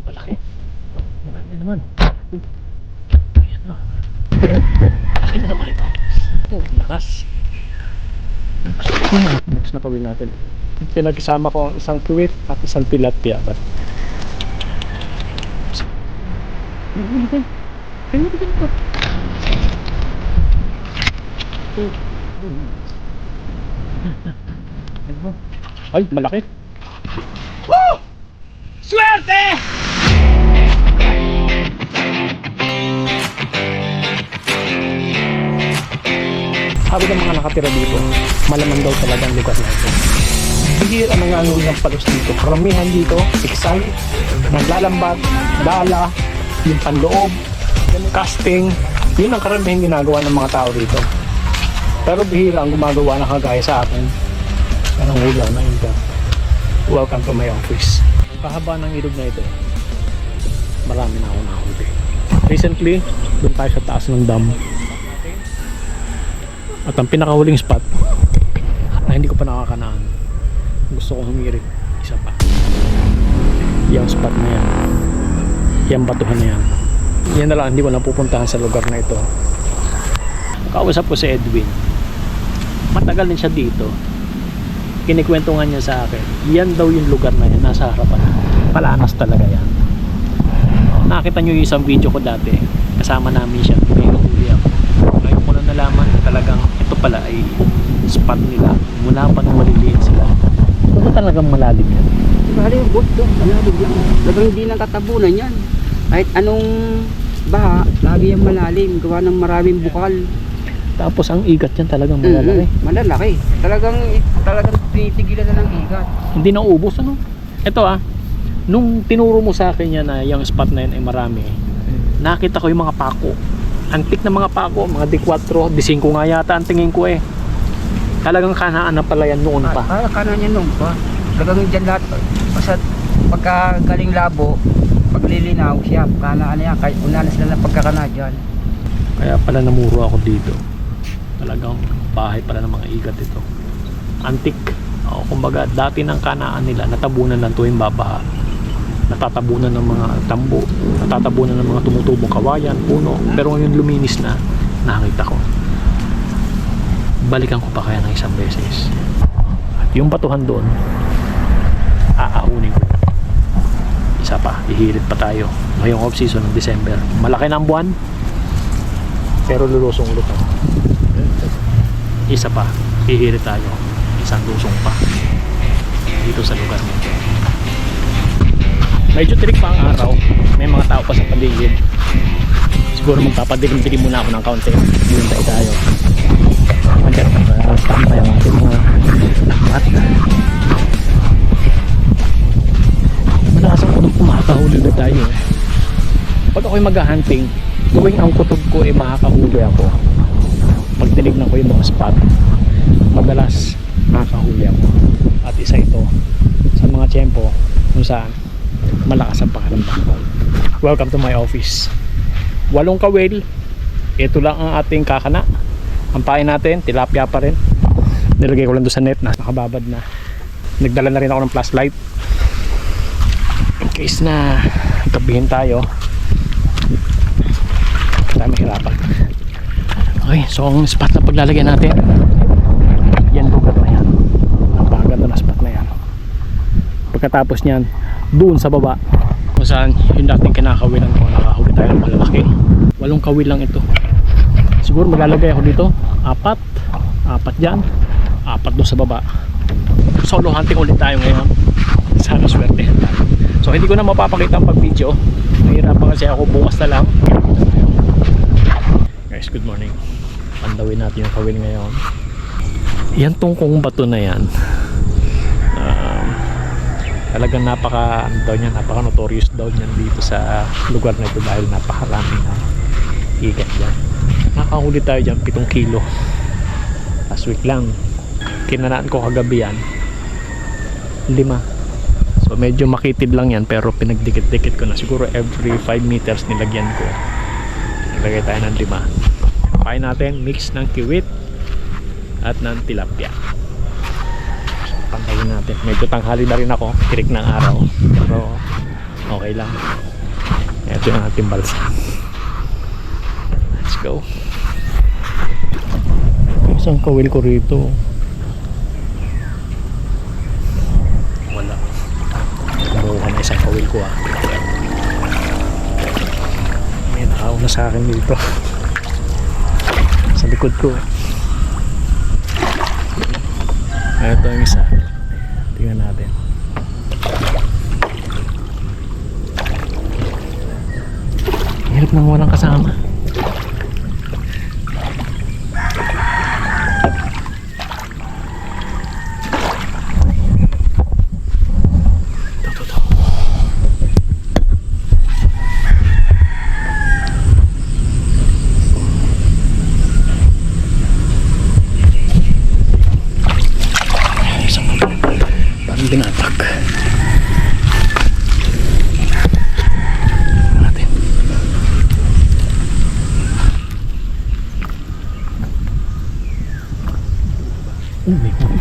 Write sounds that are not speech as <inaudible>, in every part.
Uy, malaki. Malaki naman. Ayan na. Malaki na naman ito. Oh, lakas. Next na kawin natin. Pinagsama ko ang isang kuwit at isang tilapia. But... Ay, malaki. Swerte! Sabi ng mga nakatira dito, malaman daw talaga ang lugar na ito. Bihira na nga ang ng palos dito. Karamihan dito, iksay, naglalambat, dala, yung panloob, casting. Yun ang karamihan ginagawa ng mga tao dito. Pero bihira ang gumagawa na kagaya sa akin. Anong hula na yun. Welcome to my office. Kahaba ng ilog na ito. Marami na ako nahuli. Recently, doon tayo sa taas ng dam. At ang pinakahuling spot na hindi ko pa nakakanaan. Gusto kong humirit isa pa. Yung spot na yan. Yung batuhan na yan. Yan na lang hindi ko napupuntahan sa lugar na ito. Kausap ko si Edwin. Matagal din siya dito. Kinikwento nga niya sa akin. Yan daw yung lugar na yan. Nasa harapan. Palanas talaga yan. Nakita niyo yung isang video ko dati. Kasama namin siya. May huli ako. Ngayon ko na nalaman na talagang ito pala ay spot nila. Mula pa nung maliliit sila. Ito ba talagang malalim yan? Bali yung boat doon, malalim lang. Talagang hindi lang tatabunan yan. Kahit anong baha, lagi yung malalim. Gawa ng maraming bukal. Tapos ang igat yan talagang malalaki. Mhm, Malalaki. Talagang, talagang tinitigilan na ng igat. Hindi na ubos ano? Ito ah. Nung tinuro mo sa akin yan na yung spot na yun ay marami. Nakita ko yung mga pako. Antik na mga pako, mga D4, D5 nga yata ang tingin ko eh. Talagang kanaan na pala yan noon pa. Para kanan yan nung pa. Talagang dyan lahat. Basta pagka galing labo, paglilinaw siya, kanaan yan. Kahit una na sila ng pagkakana dyan. Kaya pala namuro ako dito. Talagang bahay pala ng mga igat ito. Antik. O, kumbaga, dati ng kanaan nila, natabunan ng tuwing babaha. Natatabunan ng mga tambo. Natatabunan ng mga tumutubong kawayan, puno. Pero ngayon luminis na, nakita ko. Balikan ko pa kaya ng isang beses. Yung batuhan doon, aaunin ko. Isa pa, ihirit pa tayo. Ngayong off-season ng December. Malaki na ang buwan, pero lulusong ulit. Isa pa, hihirit tayo. Isang lusong pa. Dito sa lugar nito. Medyo tirik pa ang araw. May mga tao pa sa paligid. Siguro magpapadilim-dilim muna ako ng kaunti. Hintay tayo. Andiyan pa. Standby ang ating mga lahat. Malakas ang kutub kumakahuli na tayo. eh. Pag ako'y mag-hunting, tuwing ang kutob ko ay makakahuli ako. Pag tinignan ko yung mga spot, madalas makakahuli ako. At isa ito sa mga tiyempo kung saan malakas ang pakaramdam ko. Welcome to my office. Walong kawel. Ito lang ang ating kakana. Ang pain natin, tilapia pa rin. Nilagay ko lang doon sa net na nakababad na. Nagdala na rin ako ng flashlight. In case na gabihin tayo, tayo mahirapan. Okay, so ang spot na paglalagyan natin, yan lugar na yan. Napakaganda na spot na yan. Pagkatapos niyan, doon sa baba, kung saan yung dating kinakawilan ko, nakahuli tayo ng malalaki. Walong kawil lang ito. Siguro maglalagay ako dito, apat, apat dyan, apat doon sa baba. Solo hunting ulit tayo ngayon. Sana swerte. So hindi ko na mapapakita ang pag video. Nahirapan kasi ako bukas na lang. Guys, good morning. Pandawin natin yung kawil ngayon. Yan tungkong bato na yan. Talagang napaka ano daw niya, napaka notorious daw niyan dito sa lugar na ito dahil napakarami na igat dyan. Nakahuli tayo dyan 7 kilo. Last week lang. Kinanaan ko kagabi yan. Lima. So medyo makitid lang yan pero pinagdikit-dikit ko na. Siguro every 5 meters nilagyan ko. Nilagay tayo ng lima. Kain natin mix ng kiwit at ng tilapia. So, pantawin natin. Medyo tanghali na rin ako. Tirik ng araw. Pero Okay lang. Ito yung ating balsa. Let's go. Isang kawil ko rito. Wala. Nakuha na isang kawil ko ah. May nakaw na sa akin dito. sa likod ko. Ito yung isa. Tingnan natin. Nang walang kasama. Oh, may huli.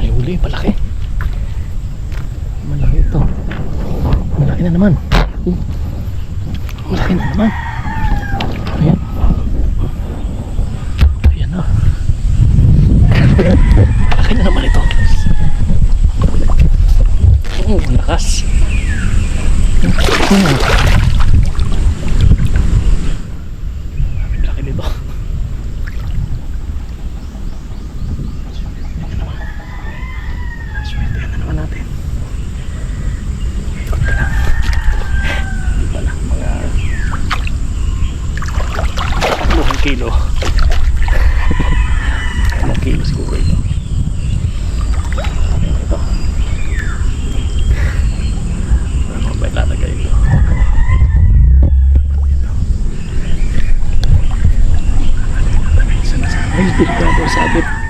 May huli, malaki. Ito. Malaki na naman. Malaki na naman. Ayan. Ayan na. Malaki na naman ito. Oh, lakas. Oh. Ang Laki nito. Swerte na naman natin. Ikot ka lang. Hindi pa lang mga tatlong kilo. Tatlong kilo siguro ito. Ito. Ano ba ilalagay ito? Ay, delikado sabit.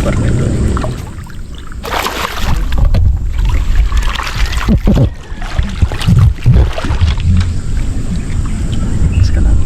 Dito sa lugar na ito. Mas ka lang.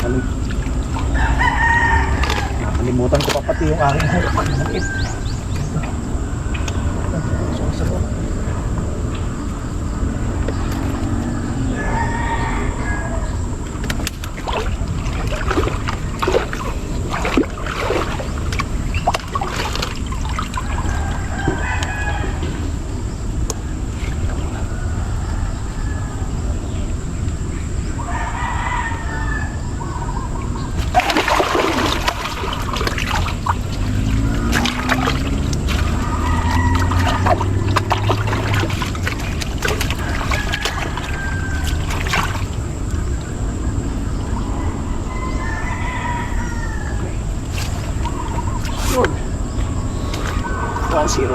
Kalim- Nakalimutan ko pa pati yung aking harapan. Sakit. Sumasagot. Yun. 1-0.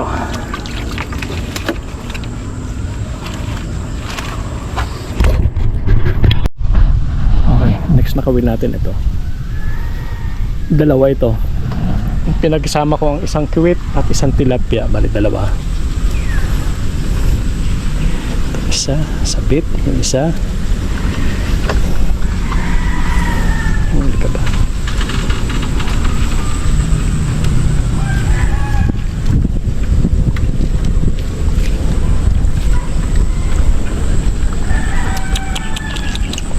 Okay, next na kawil natin ito. Dalawa ito. Pinagsama ko ang isang kiwit at isang tilapia. Bali dalawa. Isa, sabit. Yung isa. Huli ka ba?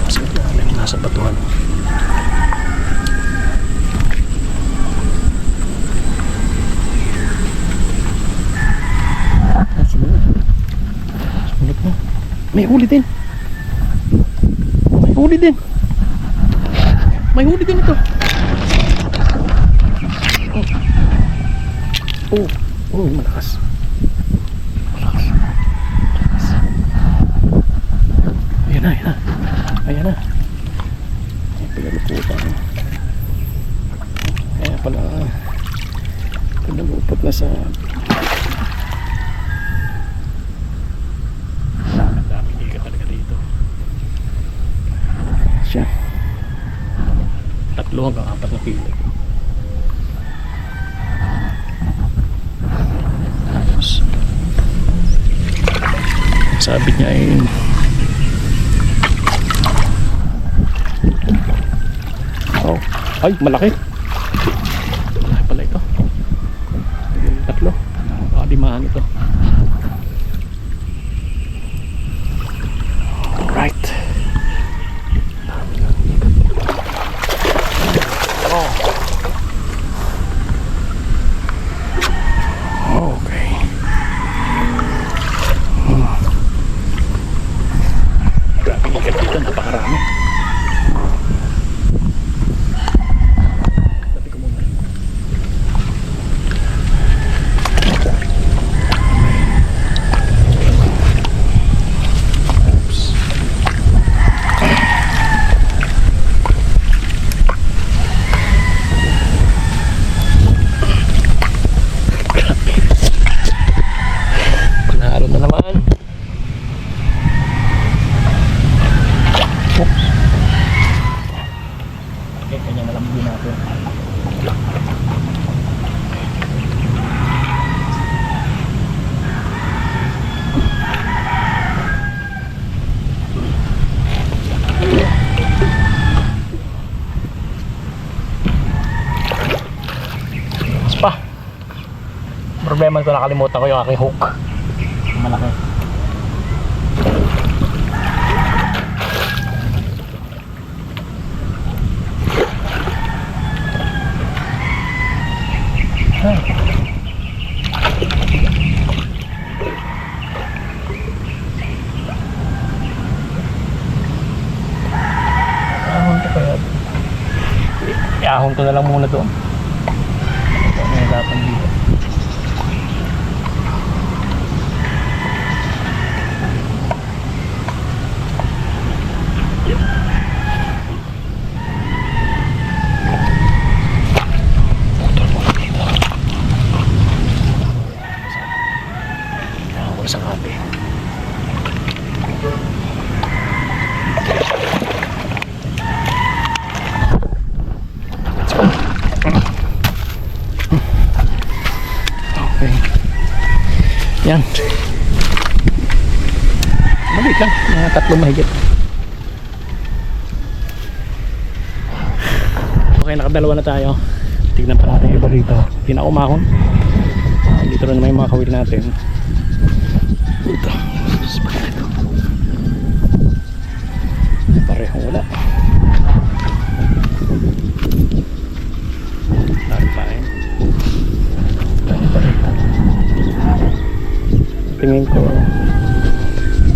Nasa ilalim, nasa batuhan. Ah, sumunod. Sumunod na. May huli din. May huli din. May huli din ito. Oh, oh, malakas. siya. Tatlo hanggang apat na kilo. Tapos sabit niya ay oh. Ay malaki. Din natin. Problema ko nakalimutan ko yung aking hook. Malaki. Iahon ko na lang muna doon. Ito, may hirapan dito. Maliit lang. Mga tatlo mahigit. Okay, nakadalawa na tayo. Tignan pa natin iba rito. Hindi na umahon. Ah, dito rin naman yung mga kawil natin. Ito. Spot ito. Parehong wala. Dami pa rin. Dami pa rin. Tingin ko.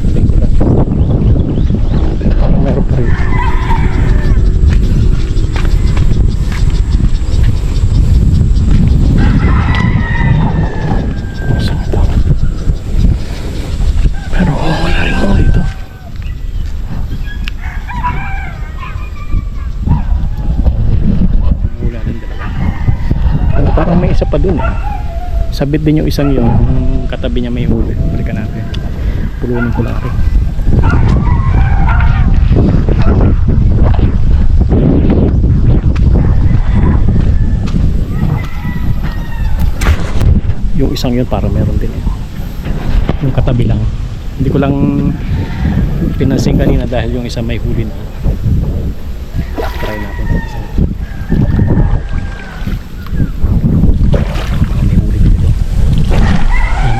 Tingin ko lang. Parang meron pa rin. Saan ito? Pero oh, wala rin ako dito. Wala rin dalawa. Ano, parang may isa pa dun eh. Sabit din yung isang yun. Yung katabi niya may huli. Balikan natin. Pulunin ko lang. Yung isang yun para meron din eh. Yung katabi lang. Hindi ko lang pinansin kanina dahil yung isa may huli na. Try natin ito. Isa. May huli dito. Yan.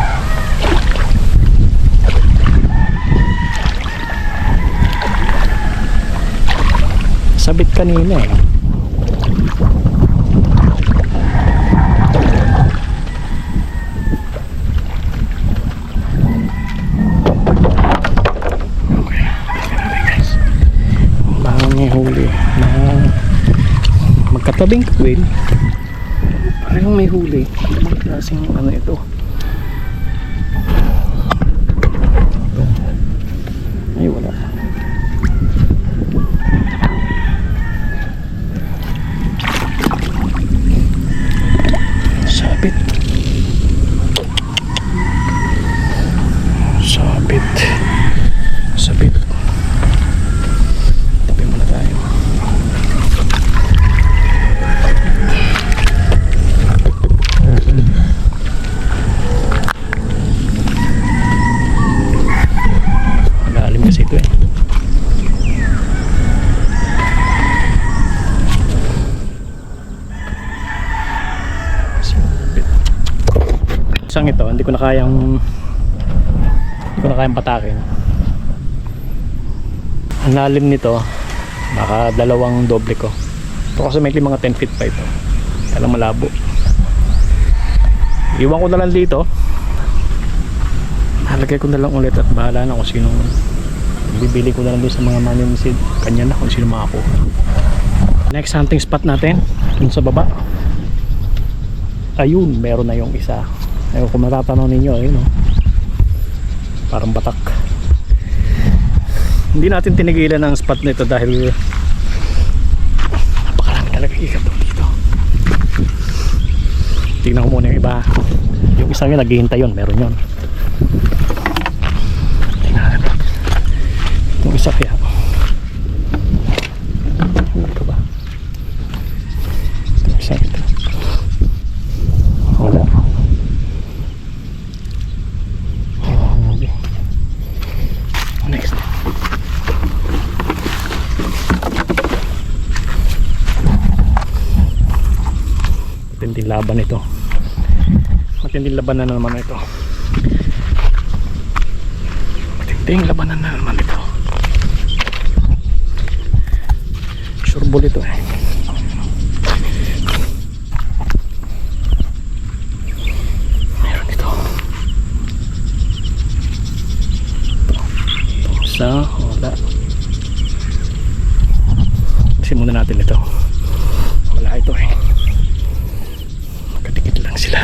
Sabit kanina eh. Huli na magkatabing kawil. Parang may huli. Anong klaseng ano? Ito. Ay, wala. Sabit. Sabit. Sabit. Tabi muna tayo. isang ito, hindi ko na kayang hindi ko na kayang patakin. Ang lalim nito, baka dalawang doble ko. Approximately mga 10 feet pa ito. Kaya malabo. Iwan ko na lang dito. Halagay ko na lang ulit at bahala na kung sino bibili ko na lang sa mga maninisid. Kanya na kung sino makakuha. Next hunting spot natin, dun sa baba. Ayun, meron na yung isa. Ayun, kung matatanaw ninyo, ayun oh. Parang batak. Hindi natin tinigilan ang spot nito dahil napakarami talaga ikat dito. Tingnan ko muna yung iba. Yung isang yun, naghihintay yun. Meron yun. Tingnan natin. Yung isa kaya. Ano ka ba? Yung isa ito. Wala. Oh, okay. Next. Matinding laban ito. Matinding labanan na naman ito. Matinding labanan na naman ito. Sure ball ito eh. Meron ito. Ito. Ito. Isa. Wala. Simulan natin ito. Wala ito eh. Magkadikit lang sila.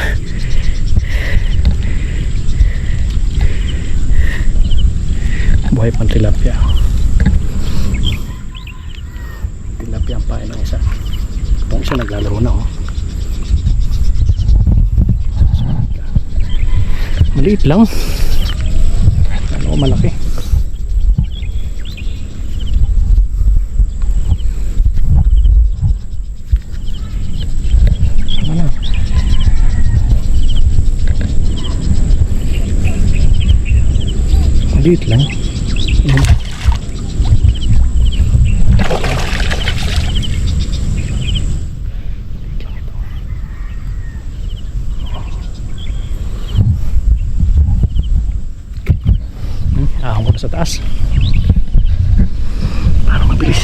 Buhay pang tilapia. Tilapia ang pain ng isa. Itong isa naglalaro na oh. Maliit lang. Ano malaki. Ano? Maliit lang. Ayan. Maliit lang ito. Hmm, ahon ko na sa taas. Para mabilis.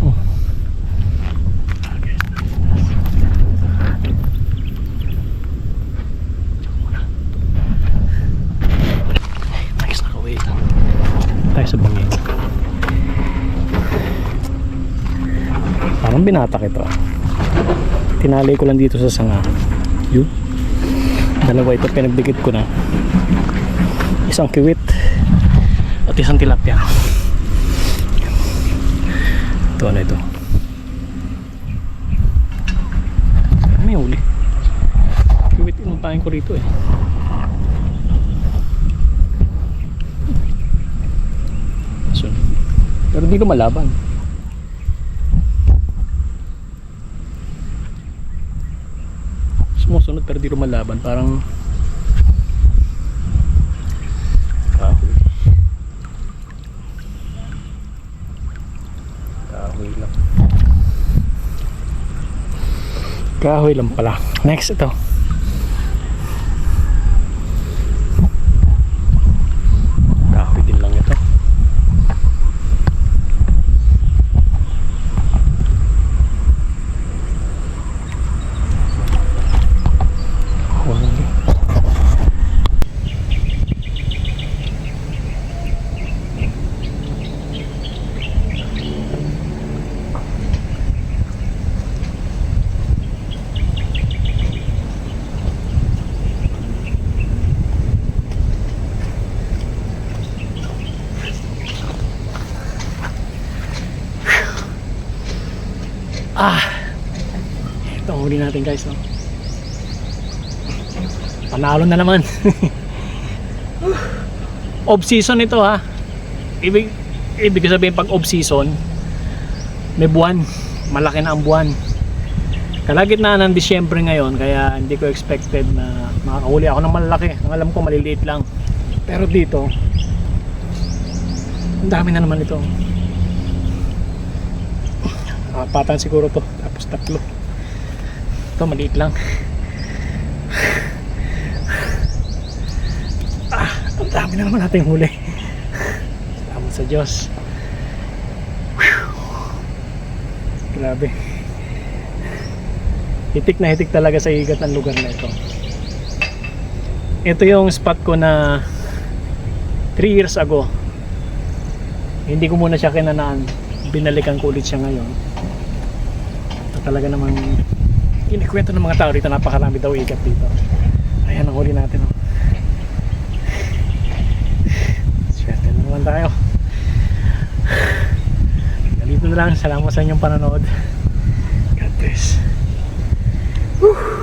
Oh. Okay. Nice nakaway lang. Tayo sa bangin. Parang binatak ito. Tinali ko lang dito sa sanga. Yun. Dalawa ito pinagdikit ko na. Isang kiwit at isang tilapia. Ito ano ito? May huli. Kiwit pain ko rito eh. So, pero di ko malaban. Sumusunod pero di ko malaban. Parang kahoy. Kahoy lang. Kahoy lang pala. Next ito. Kahoy din lang ito. Huli. Ah! Ito ang huli natin guys. No? Panalo na naman. <laughs> off season ito ha. Ibig, ibig sabihin pag off season, may buwan. Malaki na ang buwan. Kalagitnaan ng Disyembre ngayon kaya hindi ko expected na makakahuli ako ng malaki. Ang alam ko maliliit lang. Pero dito, ang dami na naman ito. Apatan siguro to. Tapos tatlo. Ito maliit lang. Ah, ang dami na naman natin huli. Salamat sa Diyos. Grabe. Hitik na hitik talaga sa igat ng lugar na ito. Ito yung spot ko na 3 years ago. Hindi ko muna siya kinanaan. Binalikan ko ulit siya ngayon. Talaga namang kinikwento ng mga tao dito napakarami daw ikat dito. Ayan ang huli natin. Oh. Swerte na naman tayo. Dito na lang. Salamat sa inyong panonood. God bless. Whew.